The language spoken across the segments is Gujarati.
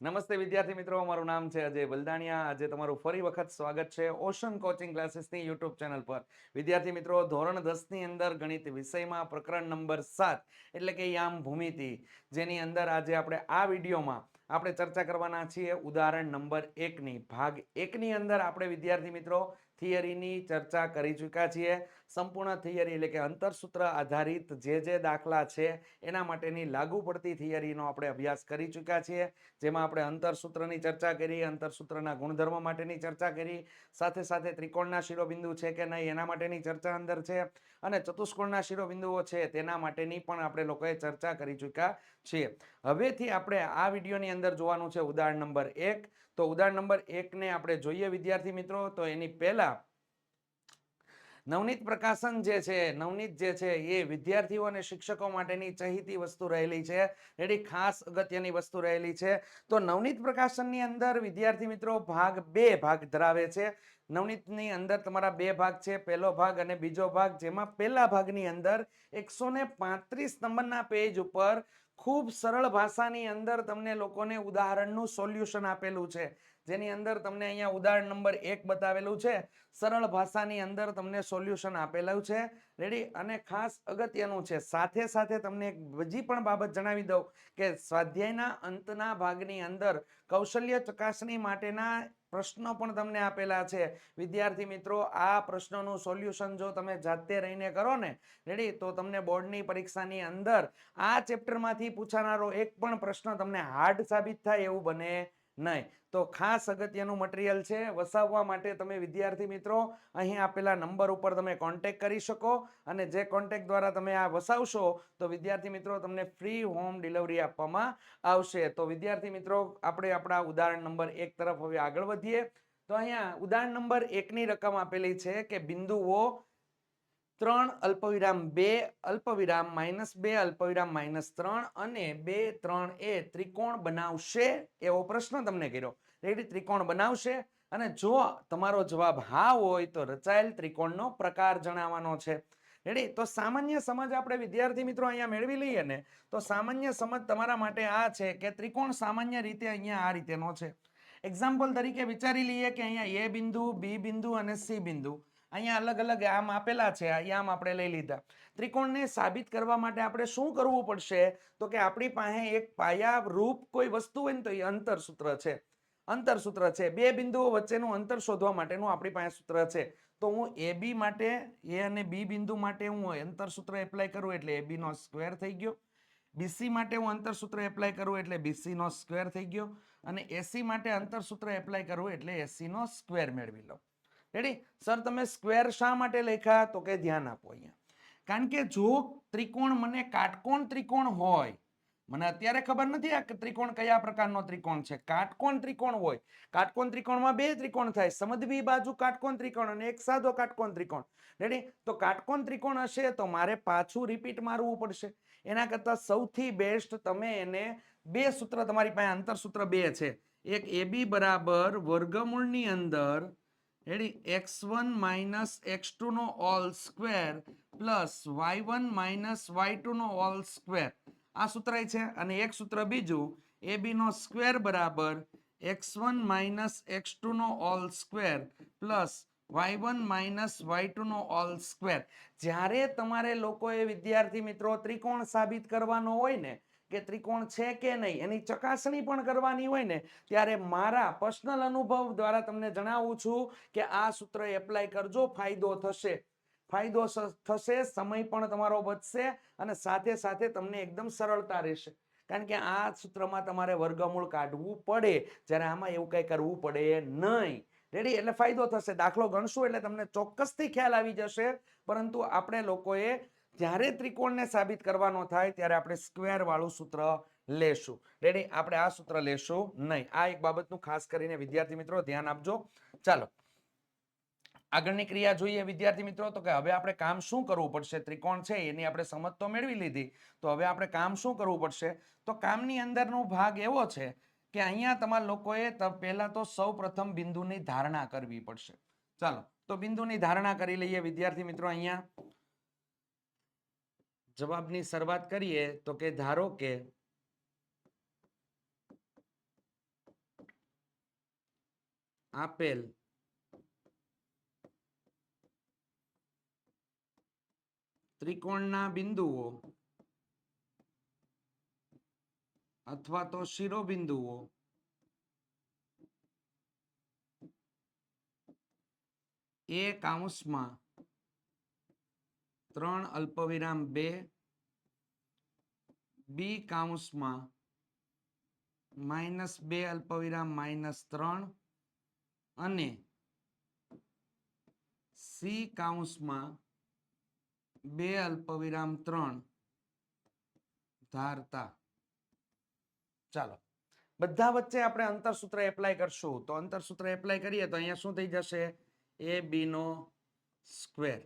નમસ્તે વિદ્યાર્થી મિત્રો મારું નામ છે અજય બલદાણિયા. આજે તમારું ફરી વખત સ્વાગત છે ઓશન કોચિંગ ક્લાસીસની યુટ્યુબ ચેનલ પર. વિદ્યાર્થી મિત્રો, ધોરણ દસની અંદર ગણિત વિષયમાં પ્રકરણ નંબર સાત, એટલે કે યામ ભૂમિતિ, જેની અંદર આજે આપણે આ વિડીયોમાં આપણે ચર્ચા કરવાના છીએ. ઉદાહરણ નંબર એકની, ભાગ એકની અંદર આપણે વિદ્યાર્થી મિત્રો, થિયરીની ચર્ચા કરી ચૂક્યા છીએ. સંપૂર્ણ થિયરી એટલે કે અંતરસૂત્ર આધારિત જે જે દાખલા છે, એના માટેની લાગુ પડતી થિયરીનો આપણે અભ્યાસ કરી ચૂક્યા છીએ. જેમાં આપણે અંતરસૂત્રની ચર્ચા કરી, અંતરસૂત્રના ગુણધર્મ માટેની ચર્ચા કરી, સાથે સાથે ત્રિકોણના શિરોબિંદુ છે કે નહીં એના માટેની ચર્ચા અંદર છે, અને ચતુષ્કોણના શિરોબિંદુઓ છે તેના માટેની પણ આપણે લોકોએ ચર્ચા કરી ચૂક્યા છીએ. હવેથી આપણે આ વિડીયોની અંદર જોવાનું છે ઉદાહરણ નંબર એક. તો ઉદાહરણ નંબર એકને આપણે જોઈએ, વિદ્યાર્થી મિત્રો, તો એની પહેલા નવનીત પ્રકાશન જે છે, નવનીત જે છે, એ વિદ્યાર્થીઓ અને શિક્ષકો માટેની ચહીતી વસ્તુ રહેલી છે. એની ખાસ અગત્યની વસ્તુ રહેલી છે. તો નવનીત પ્રકાશનની અંદર વિદ્યાર્થી મિત્રો ભાગ બે ભાગ ધરાવે છે. નવનીતની અંદર તમારા બે ભાગ છે, પહેલો ભાગ અને બીજો ભાગ, જેમાં પહેલા ભાગની અંદર એકસો ને પાંત્રીસ નંબરના પેજ ઉપર ખૂબ સરળ ભાષાની અંદર તમને લોકોને ઉદાહરણનું સોલ્યુશન આપેલું છે. જેની અંદર તમને અહીંયા ઉદાહરણ નંબર એક બતાવેલું છે. સરળ ભાષાની અંદર તમને સોલ્યુશન આપેલું છે. રેડી અને ખાસ અગત્યનું છે, સાથે સાથે તમને એક બીજી પણ બાબત જણાવી દઉં કે સ્વાધ્યાયના અંતના ભાગની અંદર કૌશલ્ય ચકાસણી માટેના પ્રશ્નો પણ તમને આપેલા છે. વિદ્યાર્થી મિત્રો, આ પ્રશ્નોનું સોલ્યુશન જો તમે જાતે રહીને કરો ને રેડી તો તમને બોર્ડની પરીક્ષાની અંદર આ ચેપ્ટરમાંથી પૂછાનારો એક પણ પ્રશ્ન તમને હાર્ડ સાબિત થાય એવું બને નહીં. તો ખાસ અગત્યનું મટીરિયલ છે, વસાવવા માટે તમે વિદ્યાર્થી મિત્રો, અહીં આપેલા નંબર ઉપર તમે કોન્ટેક કરી શકો અને જે કોન્ટેક દ્વારા તમે આ વસાવશો, તો વિદ્યાર્થી મિત્રો તમને ફ્રી હોમ ડિલિવરી આપવામાં આવશે. તો વિદ્યાર્થી મિત્રો, આપણે આપણા ઉદાહરણ નંબર એક તરફ હવે આગળ વધીએ. તો અહીંયા ઉદાહરણ નંબર એકની રકમ આપેલી છે કે બિંદુઓ ત્રણ અલ્પવિરામ બે અલ્પવિરામ માઇનસ બે અલ્પવિરામ માઇનસ ત્રણ અને બે ત્રણ એ ત્રિકોણ બનાવશે એવો પ્રશ્ન તમને કર્યો. રેડી ત્રિકોણ બનાવશે અને જો તમારો જવાબ હા હોય તો રચાયેલ ત્રિકોણનો પ્રકાર જણાવવાનો છે. રેડી તો સામાન્ય સમજ આપણે વિદ્યાર્થી મિત્રો અહીંયા મેળવી લઈએ ને, તો સામાન્ય સમજ તમારા માટે આ છે કે ત્રિકોણ સામાન્ય રીતે અહીંયા આ રીતેનો છે. એક્ઝામ્પલ તરીકે વિચારી લઈએ કે અહીંયા એ બિંદુ, બી બિંદુ અને સી બિંદુ. અહીંયા અલગ અલગ આમ આપેલા છે, આ આમ આપણે લઈ લીધા. ત્રિકોણને સાબિત કરવા માટે આપણે શું કરવું પડશે? તો કે આપણી પાસે એક પાયા રૂપ કોઈ વસ્તુ હોય ને તો એ અંતરસૂત્ર છે. અંતરસૂત્ર છે. બે બિંદુઓ વચ્ચેનું અંતર શોધવા માટેનું આપણી પાસે સૂત્ર છે. તો હું એ બી માટે, એ અને બી બિંદુ માટે હું અંતરસૂત્ર એપ્લાય કરું એટલે એ બીનો સ્ક્વેર થઈ ગયો. બીસી માટે હું અંતરસૂત્ર એપ્લાય કરું એટલે બીસીનો સ્ક્વેર થઈ ગયો. અને એસી માટે અંતરસૂત્ર એપ્લાય કરું એટલે એસીનો સ્ક્વેર મેળવી લો રેડી સર તમે સ્ક્વેર શા માટે લખ્યા? તો કે ધ્યાન આપો અહીંયા. કારણ કે જો ત્રિકોણ મને કાટકોણ ત્રિકોણ હોય, મને અત્યારે ખબર નથી આ ત્રિકોણ કયા પ્રકારનો ત્રિકોણ છે. કાટકોણ ત્રિકોણ હોય. કાટકોણ ત્રિકોણમાં બે ત્રિકોણ થાય. સમદવી બાજુ કાટકોણ ત્રિકોણ અને એક સાદો કાટકોણ ત્રિકોણ. રેડી તો કાટકોણ ત્રિકોણ હશે તો મારે પાછું રિપીટ મારવું પડશે. એના કરતાં સૌથી બેસ્ટ તમે એને બે સૂત્ર, તમારી પાસે અંતરસૂત્ર બે છે. એક એબી બરાબર વર્ગમૂળની અંદર ready? X one minus x ટુનો all square plus y one minus y ટુનો all square. આ સૂત્ર છે અને એક સૂત્ર બીજું, એ બી નો સ્ક્વેર બરાબર x one minus x two નો all square plus y one minus y two નો ઓલ સ્ક્વેર. જ્યારે તમારે લોકોએ વિદ્યાર્થી મિત્રો ત્રિકોણ સાબિત કરવાનો હોય ને કે ત્રિકોણ છે કે નહીં, એની ચકાસણી પણ કરવાની હોય ને, ત્યારે મારા પર્સનલ અનુભવ દ્વારા તમને જણાવું છું કે આ સૂત્ર એપ્લાય કરજો, ફાયદો થશે. ફાયદો થશે, સમય પણ તમારો બચશે અને સાથે સાથે તમને એકદમ સરળતા રહેશે. કારણ કે આ સૂત્રમાં તમારે વર્ગમૂળ કાઢવું પડે, જ્યારે આમાં એવું કંઈ કરવું પડે નહીં. રેડી એટલે ફાયદો થશે. દાખલો ગણશું એટલે તમને ચોક્કસથી ખ્યાલ આવી જશે. પરંતુ આપણે લોકોએ જ્યારે ત્રિકોણને સાબિત કરવાનો થાય, ત્યારે આપણે સ્ક્વેર વાળું સૂત્ર લેશું. રેડી આપણે આ સૂત્ર લેશું નહીં. આ એક બાબતનું ખાસ કરીને વિદ્યાર્થી મિત્રો ધ્યાન આપજો. ચાલો. આગળની ક્રિયા જોઈએ વિદ્યાર્થી મિત્રો, તો કે હવે આપણે કામ શું કરવું પડશે? ત્રિકોણ છે, એની આપણે સમજ તો મેળવી લીધી. તો હવે આપણે કામ શું કરવું પડશે? તો કામની અંદરનો ભાગ એવો છે કે અહીંયા તમારા લોકોએ પહેલા તો સૌ પ્રથમ બિંદુની ધારણા કરવી પડશે. ચાલો. તો બિંદુની ધારણા કરી લઈએ વિદ્યાર્થી મિત્રો અહીંયા. જવાબની શરૂઆત કરીએ તો કે ધારો કે આપેલ ત્રિકોણના બિંદુઓ અથવા તો શિરોબિંદુઓ એ કાઉન્સમાં ત્રણ અલ્પવિરામ બે બી કાઉન્સમાં માઇનસ બે અલ્પવિરામ માઇનસ ત્રણ અને સી કાઉન્સમાં બે અલ્પવિરામ ત્રણ ધારતા. ચાલો, બધા વચ્ચે આપણે અંતરસૂત્ર એપ્લાય કરશું. તો અંતરસૂત્ર એપ્લાય કરીએ તો અહીંયા શું થઈ જશે? એ બી નો સ્ક્વેર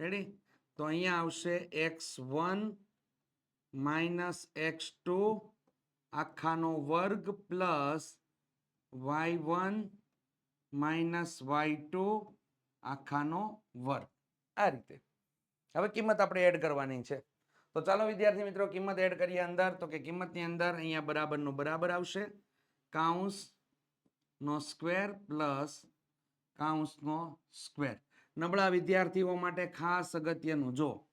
રેડી તો અહીંયા આવશે x one minus x two આખાનો વર્ગ plus y one minus y two આખાનો વર્ગ. આ રીતે. હવે કિંમત આપણે એડ કરવાની છે. તો ચાલો વિદ્યાર્થી મિત્રો, કિંમત એડ કરીએ અંદર. તો કે કિંમતની અંદર અહીંયા બરાબરનું બરાબર આવશે. કાઉન્સ નો સ્ક્વેર પ્લસ કાઉન્સનો સ્ક્વેર. નબળા વિદ્યાર્થીઓ માટે ખાસ અગત્યનું. જો,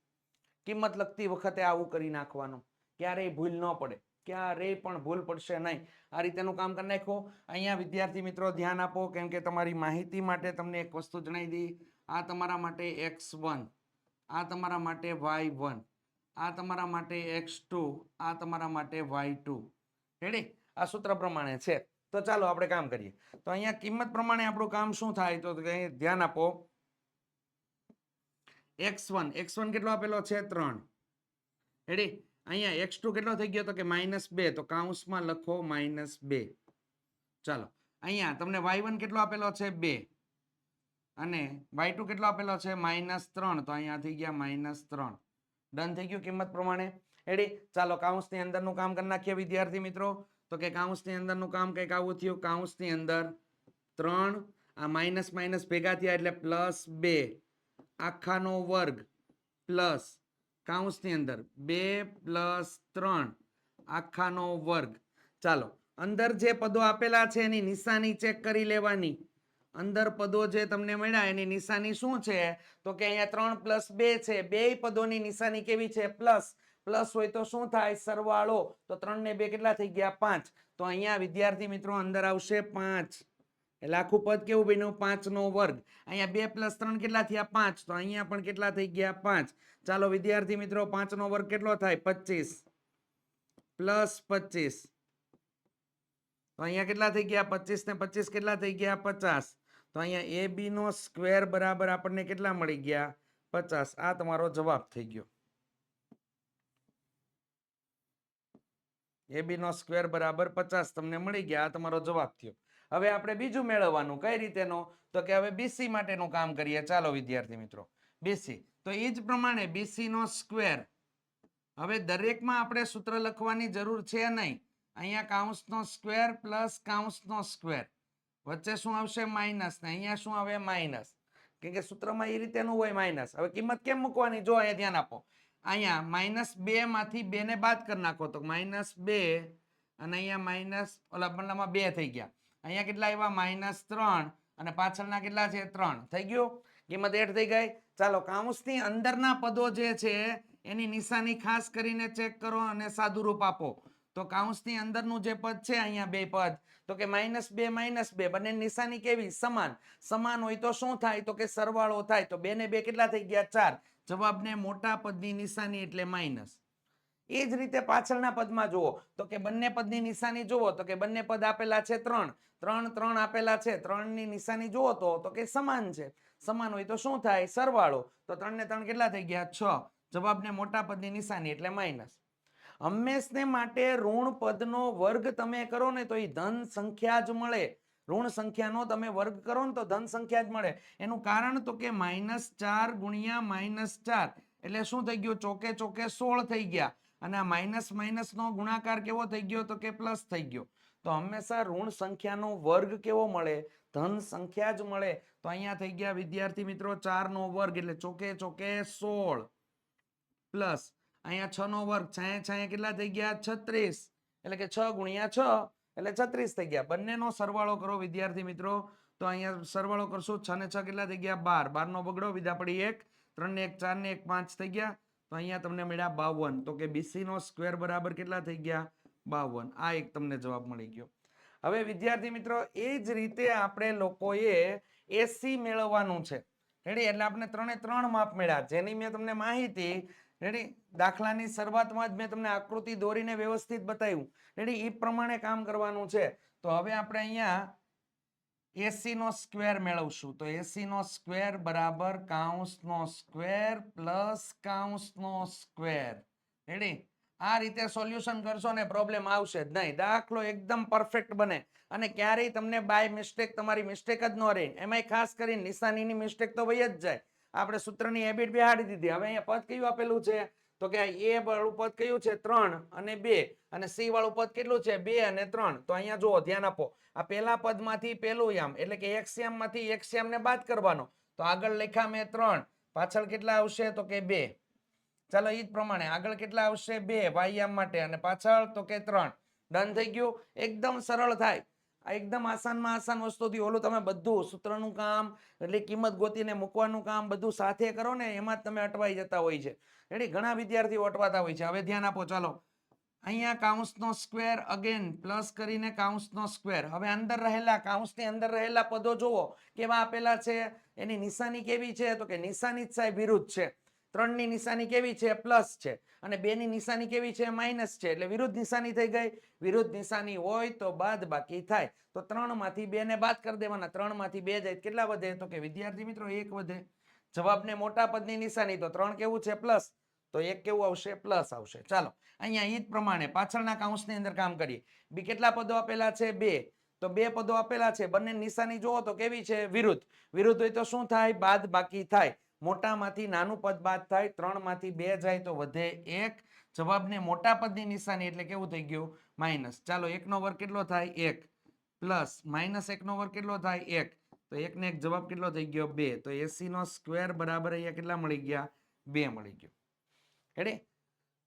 કિંમત લખતી વખતે આવું કરી નાખવાનું. ક્યારેય ભૂલ ન પડે. ક્યારેય પણ ભૂલ પડશે નહીં. આ રીતેનું કામ કરી નાખો અહીંયા વિદ્યાર્થી મિત્રો, ધ્યાન આપો, કેમ કે તમારી માહિતી માટે તમને એક વસ્તુ જણાવી દઈ. આ તમારા માટે એક્સ વન. આ તમારા માટે વાય વન. આ તમારા માટે એક્સ ટુ. આ તમારા માટે વાય ટુ. રેડી આ સૂત્ર પ્રમાણે છે. તો ચાલો આપણે કામ કરીએ. તો અહીંયા કિંમત પ્રમાણે આપણું કામ શું થાય? તો ધ્યાન આપો. એક્સ વન એક્સ વન કેટલો આપેલો છે? ત્રણ. રેડી અહીંયા એક્સ ટુ કેટલો થઈ ગયો તો કે માઇનસ બે. તો કાઉન્સમાં લખો માઇનસ બે. ચાલો. અહીંયા તમને વાય વન કેટલો આપેલો છે? બે. અને વાય ટુ કેટલો આપેલો છે? માઇનસ ત્રણ. તો અહીંયા થઈ ગયા માઇનસ ત્રણ. ડન થઈ ગયું કિંમત પ્રમાણે. એડી ચાલો, કાઉન્સની અંદરનું કામ કરી નાખીએ વિદ્યાર્થી મિત્રો. તો કે કાઉન્સની અંદરનું કામ કંઈક આવું થયું. કાઉન્સની અંદર ત્રણ. આ માઇનસ માઇનસ ભેગા થયા એટલે પ્લસ બે. આખાનો વર્ગ પ્લસ કાઉન્સની અંદર બે પ્લસ ત્રણ. આખાનો વર્ગ. ચાલો, અંદર જે પદો આપેલા છે એની નિશાની ચેક કરી લેવાની. અંદર પદો જે તમને મળ્યા એની નિશાની શું છે? તો કે અહીંયા ત્રણ પ્લસ બે છે. બે પદોની નિશાની કેવી છે? પ્લસ. પ્લસ હોય તો શું થાય? સરવાળો. તો ત્રણ ને બે કેટલા થઈ ગયા? પાંચ. તો અહીંયા વિદ્યાર્થી મિત્રો અંદર આવશે પાંચ. એટલે આખું પદ કેવું બન્યું? પાંચનો વર્ગ. અહીંયા બે પ્લસ ત્રણ કેટલા થયા? પાંચ. તો અહીંયા પણ કેટલા થઈ ગયા? પાંચ. ચાલો વિદ્યાર્થી મિત્રો પાંચનો વર્ગ કેટલો થાય? પચીસ. પ્લસ પચીસ. તો અહીંયા કેટલા થઈ ગયા? પચીસ ને પચીસ કેટલા થઈ ગયા? પચાસ. તો અહીંયા એ બી નો સ્ક્વેર બરાબર આપણને કેટલા મળી ગયા? પચાસ. આ તમારો જવાબ થઈ ગયો. એ બી નો સ્ક્વેર બરાબર પચાસ. તમને મળી ગયા? આ તમારો જવાબ થયો. હવે આપણે બીજું મેળવવાનું, કઈ રીતેનો? તો કે હવે બીસી માટેનું કામ કરીએ. ચાલો વિદ્યાર્થી મિત્રો બીસી તો એ જ પ્રમાણે બીસી નો સ્ક્વેર હવે દરેકમાં આપણે સૂત્ર લખવાની જરૂર છે નહીં. અહીંયા કાઉન્સનો સ્ક્વેર પ્લસ કાઉન્સનો સ્ક્વેર વચ્ચે શું આવશે? માઇનસ ને અહીંયા શું આવે? માઇનસ કેમ કે સૂત્રમાં એ રીતેનું હોય માઇનસ હવે કિંમત કેમ મૂકવાની? જો અહીંયા ધ્યાન આપો. અહીંયા માઇનસ બે માંથી બે ને બાદ કરી નાખો. તો માઇનસ બે અને અહીંયા માઇનસ ઓલા બંનેમાં બે થઈ ગયા. અહીંયા કેટલા આવ્યા? માઇનસ ત્રણ અને પાછળના કેટલા છે? ત્રણ. થઈ ગયું? કિંમત એડ થઈ ગઈ. ચાલો, કાઉન્સની અંદરના પદો જે છે, એની નિશાની ખાસ કરીને ચેક કરો અને સાદુરૂપ આપો. તો કાઉન્સની અંદરનું જે પદ છે, અહીંયા બે પદ. તો કે માઇનસ બે માઇનસ બે બંને નિશાની કેવી? સમાન. સમાન હોય તો શું થાય? તો કે સરવાળો થાય. તો બે ને બે કેટલા થઈ ગયા? ચાર. જવાબને મોટા પદની નિશાની એટલે માઇનસ. એ જ રીતે પાછળના પદમાં જુઓ. તો કે બંને પદની નિશાની જુઓ, તો કે બંને પદ આપેલા છે ત્રણ. ત્રણ ત્રણ આપેલા છે. ત્રણની નિશાની જુઓ તો તો કે સમાન છે. સમાન હોય તો શું થાય? સરવાળો. તો ત્રણ ને ત્રણ કેટલા થઈ ગયા? છ. જવાબને મોટા પદની નિશાની એટલે માઇનસ. હંમેશને માટે ઋણ પદનો વર્ગ તમે કરો ને તો એ ધન સંખ્યા જ મળે. ઋણ સંખ્યાનો તમે વર્ગ કરો ને તો ધન સંખ્યા જ મળે. એનું કારણ તો કે માઇનસ ચાર ગુણ્યા માઇનસ ચાર. એટલે શું થઈ ગયું? ચોકે ચોકે સોળ થઈ ગયા. અને આ માઇનસ માઇનસ નો ગુણાકાર કેવો થઈ ગયો તો કે પ્લસ થઈ ગયો. તો હંમેશા ઋણ સંખ્યાનો વર્ગ કેવો મળે? ધન સંખ્યા જ મળે. તો અહીંયા થઈ ગયા વિદ્યાર્થી મિત્રો ચાર નો વર્ગ એટલે ચોકે ચોકે સોળ. પ્લસ અહીંયા છ નો વર્ગ છાયા છાયા કેટલા થઈ ગયા? છત્રીસ. એટલે કે છ ગુણ્યા છ એટલે છત્રીસ થઈ ગયા. બંનેનો સરવાળો કરો વિદ્યાર્થી મિત્રો. તો અહીંયા સરવાળો કરશું. છ ને છ કેટલા થઈ ગયા? બાર. બાર નો બગડો. વિધા પડી એક. ત્રણ ને એક ચાર ને એક, પાંચ થઈ ગયા. તો અહીંયા તમને મળ્યા બાવન. તો કે બીસી નો સ્ક્વેર બરાબર કેટલા થઈ ગયા? બાવન. આ એક તમને જવાબ મળી ગયો. હવે વિદ્યાર્થી મિત્રો, એ જ રીતે આપણે લોકોએ એસી મેળવવાનું છે. રેડી એટલે આપણે ત્રણે ત્રણ માપ મળ્યા. જેની મેં તમને માહિતી રેડી દાખલાની શરૂઆતમાં જ મેં તમને આકૃતિ દોરીને વ્યવસ્થિત બતાવ્યું. રેડી એ પ્રમાણે કામ કરવાનું છે. તો હવે આપણે અહીંયા એસી નો સ્ક્વેર મેળવશું. તો એસી નો સ્ક્વેર બરાબર કાઉન્સનો સ્ક્વેર પ્લસ કાઉન્સનો સ્ક્વેર. રેડી આ રીતે સોલ્યુશન કરશો ને પ્રોબ્લેમ આવશે જ નહીં. દાખલો એકદમ પરફેક્ટ બને. અને ક્યારેય તમને બાય મિસ્ટેક તમારી મિસ્ટેક જ ન રહે. એમાંય ખાસ કરીને નિશાનીની મિસ્ટેક તો વહી જ જાય. આપણે સૂત્રની હેબિટ બિહાડી દીધી. હવે અહીંયા પદ કયું આપેલું છે? તો કે એ વાળું પદ કયું છે? ત્રણ અને બે. અને સી વાળું પદ કેટલું છે? બે અને ત્રણ. તો અહીંયા જુઓ, ધ્યાન આપો. આ પહેલા પદમાંથી પહેલું યામ, એટલે કે એક માંથી એક ને બાદ કરવાનો. તો આગળ લખ્યા મેં ત્રણ. પાછળ કેટલા આવશે? તો કે બે. ચાલો એ જ પ્રમાણે. આગળ કેટલા આવશે? બે. વાયામ માટે. અને પાછળ તો કે ત્રણ. ડન થઈ ગયું? એકદમ સરળ થાય. આ એકદમ આસાનમાં આસાન વસ્તુથી ઓલું તમે બધું સૂત્રનું કામ, એટલે કિંમત ગોતીને મૂકવાનું કામ બધું સાથે કરો ને એમાં જ તમે અટવાઈ જતા હોય છે. એટલે ઘણા વિદ્યાર્થીઓ અટવાતા હોય છે. હવે ધ્યાન આપો, ચાલો. અહીંયા કાઉન્સનો સ્ક્વેર અગેન પ્લસ કરીને કાઉન્સનો સ્ક્વેર હવે અંદર રહેલા કાઉન્સની અંદર રહેલા પદો જુઓ. કેવા આપેલા છે? એની નિશાની કેવી છે? તો કે નિશાની જ સાહેબ વિરુદ્ધ છે. ત્રણની નિશાની કેવી છે? પ્લસ છે. અને બે ની નિશાની કેવી છે? માઇનસ છે. એટલે વિરુદ્ધ નિશાની થઈ ગઈ. વિરુદ્ધ નિશાની હોય તો બાદ બાકી થાય. તો ત્રણમાંથી બે ને બાદ કરી દેવાના. ત્રણમાંથી બે જાય કેટલા વધે? તો કે વિદ્યાર્થી મિત્રો, એક વધે. જવાબને મોટા પદની નિશાની. તો ત્રણ કેવું છે? પ્લસ. તો એક કેવું આવશે? પ્લસ આવશે. ચાલો. અહીંયા એ જ પ્રમાણે પાછળના કાઉન્સની અંદર કામ કરીએ. બી કેટલા પદો આપેલા છે? બે. તો બે પદો આપેલા છે. બંને નિશાની જુઓ તો કેવી છે? વિરુદ્ધ. વિરુદ્ધ હોય તો શું થાય? બાદ બાકી થાય. મોટામાંથી નાનું પદ બાદ થાય ત્રણમાંથી બે જાય તો વધે એક. જવાબને મોટા પદની નિશાની એટલે કેવું થઈ ગયું? માઇનસ. ચાલો, એકનો વર્ગ કેટલો થાય? એક. પ્લસ માઇનસ એકનો વર્ગ કેટલો થાય? એક. તો એકને એક જવાબ કેટલો થઈ ગયો? બે. તો એસી નો સ્ક્વેર બરાબર અહીંયા કેટલા મળી ગયા? બે મળી ગયો. રેડી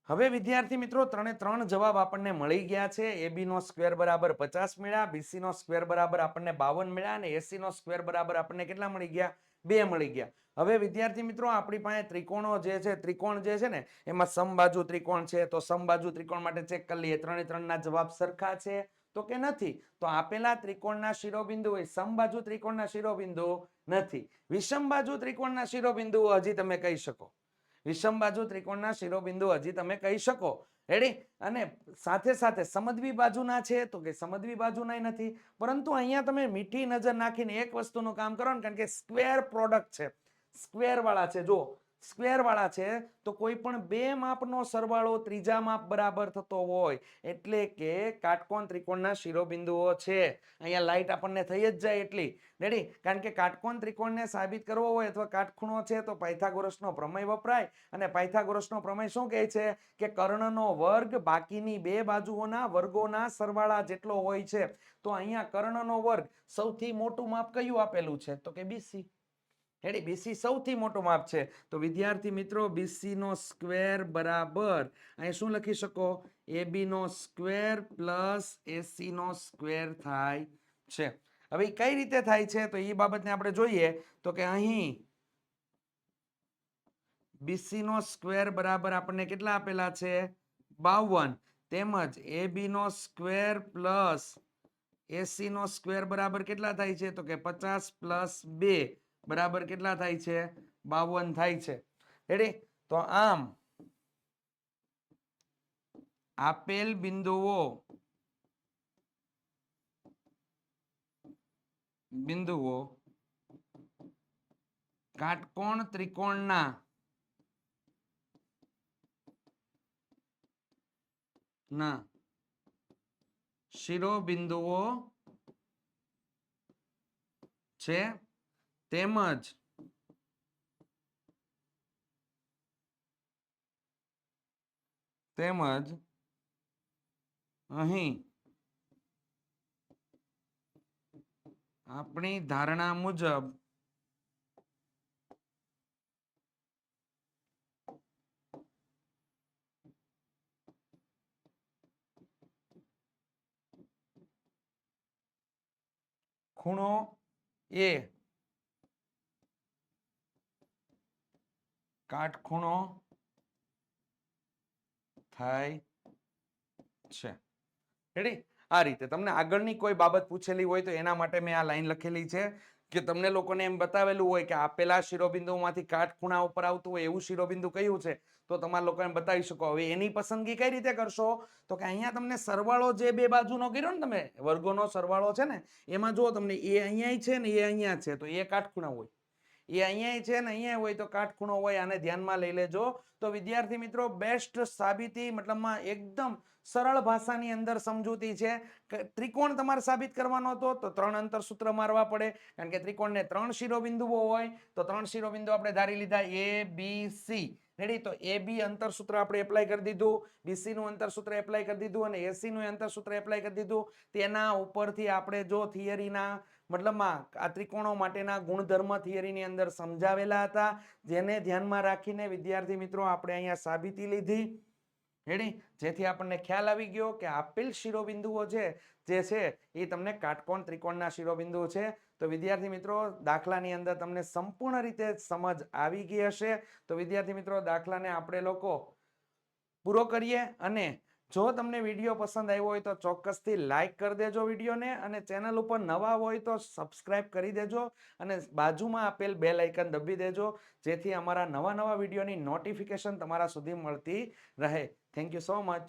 હવે વિદ્યાર્થી મિત્રો, ત્રણે ત્રણ જવાબ આપણને મળી ગયા છે. એબી નો સ્ક્વેર બરાબર પચાસ મળ્યા બીસી નો સ્ક્વેર બરાબર આપણને બાવન મળ્યા અને એસી નો સ્ક્વેર બરાબર આપણને કેટલા મળી ગયા? બે મળી ગયા. હવે વિદ્યાર્થી મિત્રો, આપણી પાસે ત્રિકોણો જે છે, ત્રિકોણ જે છે ને, એમાં સમબાજુ ત્રિકોણ છે. તો સમબાજુ ત્રિકોણ માટે ચેક કરી લઈએ. ત્રણે ત્રણના જવાબ સરખા છે તો કે નથી? તો આપેલા ત્રિકોણના શિરોબિંદુ હોય સમબાજુ ત્રિકોણના શિરોબિંદુ નથી. વિષમ બાજુ ત્રિકોણના શિરોબિંદુઓ હજી તમે કહી શકો. વિષમ બાજુ ત્રિકોણના શિરોબિંદુ હજી તમે કહી શકો. રેડી અને સાથે સાથે સમદ્વી બાજુના છે, તો કે સમદ્વી બાજુના નથી. પરંતુ અહીંયા તમે મીઠી નજર નાખીને એક વસ્તુનું કામ કરો ને, કારણ કે સ્ક્વેર પ્રોડક્ટ છે. સ્ક્વેર વાળા છે જો સ્ક્વેર વાળા છે, તો કોઈ પણ બે માપનો સરવાળો ત્રીજા માપ બરાબર થતો હોય, એટલે કે કાટકોણ ત્રિકોણના શિરોબિંદુઓ છે. અહીંયા લાઈટ આપણને થઈ જ જાય એટલી. રેડી કારણ કે કાટકોણ ત્રિકોણને સાબિત કરવો હોય અથવા કાટખૂણો છે, તો પાયથાગોરસનો પ્રમેય વપરાય. અને પાયથાગોરસનો પ્રમેય શું કહે છે? કે કર્ણનો વર્ગ બાકીની બે બાજુઓના વર્ગોના સરવાળા જેટલો હોય છે. તો અહીંયા કર્ણનો વર્ગ સૌથી મોટું માપ કયું આપેલું છે? તો કે બીસી રેડી બીસી સૌથી મોટું માપ છે. તો વિદ્યાર્થી મિત્રો બીસી નો સ્ક્વેર બરાબર, અહીં શું લખી શકો? એબી નો સ્ક્વેર પ્લસ એસી નો સ્ક્વેર થાય છે. હવે કઈ રીતે થાય છે? તો એ બાબતને આપણે જોઈએ. તો કે અહીં બીસી નો સ્ક્વેર બરાબર આપણને કેટલા આપેલા છે? બાવન. તેમજ એબી નો સ્ક્વેર પ્લસ એસી નો સ્ક્વેર બરાબર કેટલા થાય છે? તો કે પચાસ પ્લસ બે. બરાબર કેટલા થાય છે? બાવન થાય છે. રેડી તો આમ, આપેલ બિંદુઓ બિંદુઓ, કાટકોણ ત્રિકોણના, ના, શિરોબિંદુઓ છે. તેમજ તેમજ અહીં આપણી ધારણા મુજબ ખૂણો એ કાટખૂણો થાય છે. રેડી આ રીતે. તમને આગળની કોઈ બાબત પૂછેલી હોય તો એના માટે મેં આ લાઈન લખેલી છે કે તમને લોકોને એમ બતાવેલું હોય કે આપેલા શિરોબિંદુમાંથી કાટખૂણા ઉપર આવતું હોય એવું શિરોબિંદુ કયું છે, તો તમારા લોકોને બતાવી શકો. હવે એની પસંદગી કઈ રીતે કરશો? તો કે અહીંયા તમને સરવાળો જે બે બાજુનો કર્યો ને તમે, વર્ગોનો સરવાળો છે ને, એમાં જુઓ તમને એ અહીંયા છે ને એ અહીંયા છે. તો એ કાટખૂણા હોય. એ અહીંયા છે ને, અહીંયા હોય તો કાટખૂણો હોય, આને ધ્યાનમાં લઈ લેજો. તો વિદ્યાર્થી મિત્રો બેસ્ટ સાબિતી મતલબમાં એકદમ સરળ ભાષાની અંદર સમજૂતી છે. ત્રિકોણ તમારે સાબિત કરવાનો હતો, તો ત્રણ અંતર સૂત્ર મારવા પડે. કારણ કે ત્રિકોણને ત્રણ શિરોબિંદુઓ હોય, તો ત્રણ શિરોબિંદુ આપણે ધારી લીધા એ બી સી રેડી તો એ બી અંતર સૂત્ર આપણે એપ્લાય કરી દીધું. બીસી નું અંતર સૂત્ર એપ્લાય કરી દીધું અને એસી નું અંતર સૂત્ર એપ્લાય કરી દીધું. તેના ઉપરથી આપણે જો થિયરીના મતલબમાં આ ત્રિકોણો માટેના ગુણધર્મ થિયરીની અંદર સમજાવેલા હતા, જેને ધ્યાનમાં રાખીને વિદ્યાર્થી મિત્રો આપણે અહીંયા સાબિતી લીધી. રેડી જેથી આપણને ખ્યાલ આવી ગયો કે આપેલ શિરોબિંદુઓ છે, જે છે, એ તમને કાટકોણ ત્રિકોણના શિરોબિંદુઓ છે. તો વિદ્યાર્થી મિત્રો, દાખલાની અંદર તમને સંપૂર્ણ રીતે સમજ આવી ગઈ હશે. તો વિદ્યાર્થી મિત્રો, દાખલાને આપણે લોકો પૂરો કરીએ અને જો તમને વીડિયો પસંદ આવ્યો હોય તો ચોક્કસથી લાઈક કરી દેજો વિડીયોને અને ચેનલ ઉપર નવા હોય તો સબસ્ક્રાઇબ કરી દેજો અને બાજુમાં આપેલ બેલ આઇકન દબી દેજો, જેથી અમારા નવા નવા વિડીયોની નોટિફિકેશન તમારા સુધી મળતી રહે. Thank you so much